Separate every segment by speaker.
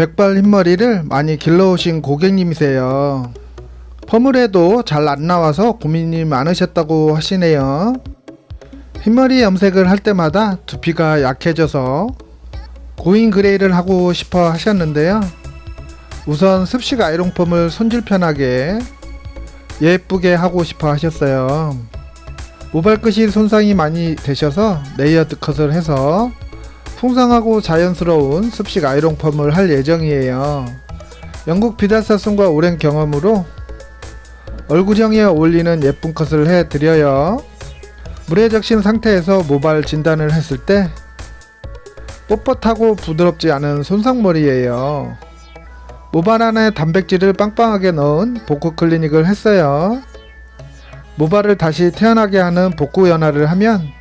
Speaker 1: 백발 흰머리를 많이 길러오신 고객님이세요. 펌을 해도 잘 안 나와서 고민이 많으셨다고 하시네요. 흰머리 염색을 할 때마다 두피가 약해져서 고인 그레이를 하고 싶어 하셨는데요. 우선 습식 아이롱 펌을 손질 편하게 예쁘게 하고 싶어 하셨어요. 모발 끝이 손상이 많이 되셔서 레이어드 컷을 해서 풍성하고 자연스러운 습식 아이롱 펌을 할 예정이에요. 영국 비달사슴과 오랜 경험으로 얼굴형에 어울리는 예쁜 컷을 해드려요. 물에 적신 상태에서 모발 진단을 했을 때 뻣뻣하고 부드럽지 않은 손상머리예요. 모발 안에 단백질을 빵빵하게 넣은 복구 클리닉을 했어요. 모발을 다시 태어나게 하는 복구 연화를 하면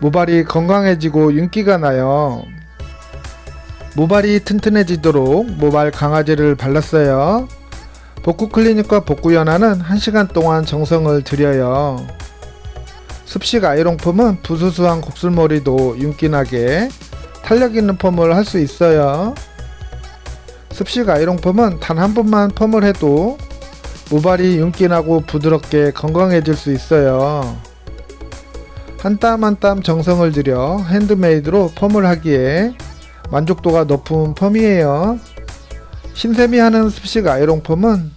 Speaker 1: 모발이 건강해지고 윤기가 나요. 모발이 튼튼해지도록 모발 강화제를 발랐어요. 복구 클리닉과 복구 연화는 1시간 동안 정성을 들여요. 습식 아이롱 펌은 부수수한 곱슬머리도 윤기나게 탄력 있는 펌을 할 수 있어요. 습식 아이롱 펌은 단 한 번만 펌을 해도 모발이 윤기나고 부드럽게 건강해질 수 있어요. 한 땀 한 땀 정성을 들여 핸드메이드로 펌을 하기에 만족도가 높은 펌이에요. 신샘이 하는 습식 아이롱 펌은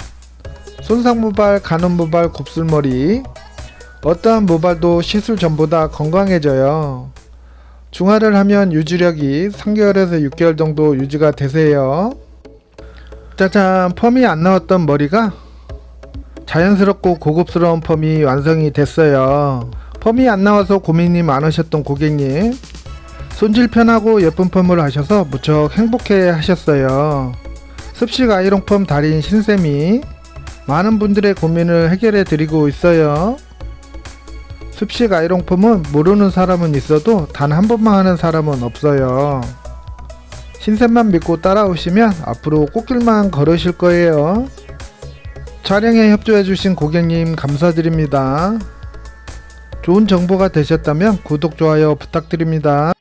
Speaker 1: 손상 모발, 가는 모발, 곱슬머리 어떠한 모발도 시술 전보다 건강해져요. 중화를 하면 유지력이 3개월에서 6개월 정도 유지가 되세요. 짜잔, 펌이 안 나왔던 머리가 자연스럽고 고급스러운 펌이 완성이 됐어요. 펌이 안 나와서 고민이 많으셨던 고객님, 손질 편하고 예쁜 펌을 하셔서 무척 행복해 하셨어요. 습식 아이롱 펌 달인 신쌤이 많은 분들의 고민을 해결해 드리고 있어요. 습식 아이롱 펌은 모르는 사람은 있어도 단 한 번만 하는 사람은 없어요. 신쌤만 믿고 따라오시면 앞으로 꽃길만 걸으실 거예요. 촬영에 협조해 주신 고객님 감사드립니다. 좋은 정보가 되셨다면 구독, 좋아요 부탁드립니다.